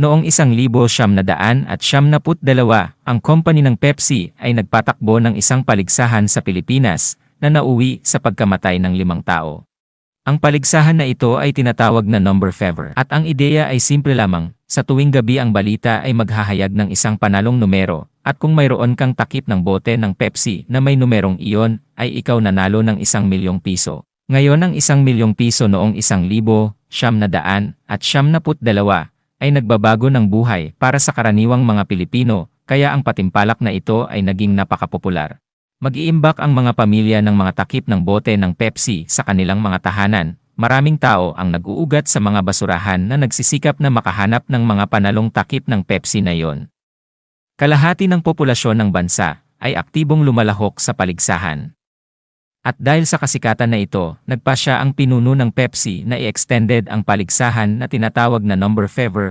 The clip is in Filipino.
Noong isang libo siyam na daan at siyam na put dalawa, ang company ng Pepsi ay nagpatakbo ng isang paligsahan sa Pilipinas na nauwi sa pagkamatay ng limang tao. Ang paligsahan na ito ay tinatawag na number fever at ang ideya ay simple lamang, sa tuwing gabi ang balita ay maghahayag ng isang panalong numero at kung mayroon kang takip ng bote ng Pepsi na may numerong iyon, ay ikaw nanalo ng isang milyong piso. Ngayon ang isang milyong piso noong isang libo, siyam na daan, at siyam na put dalawa, ay nagbabago ng buhay para sa karaniwang mga Pilipino, kaya ang patimpalak na ito ay naging napakapopular. Mag-iimbak ang mga pamilya ng mga takip ng bote ng Pepsi sa kanilang mga tahanan. Maraming tao ang nag-uugat sa mga basurahan na nagsisikap na makahanap ng mga panalong takip ng Pepsi na yon. Kalahati ng populasyon ng bansa ay aktibong lumalahok sa paligsahan. At dahil sa kasikatan na ito, nagpa siya ang pinuno ng Pepsi na i-extended ang paligsahan na tinatawag na number fever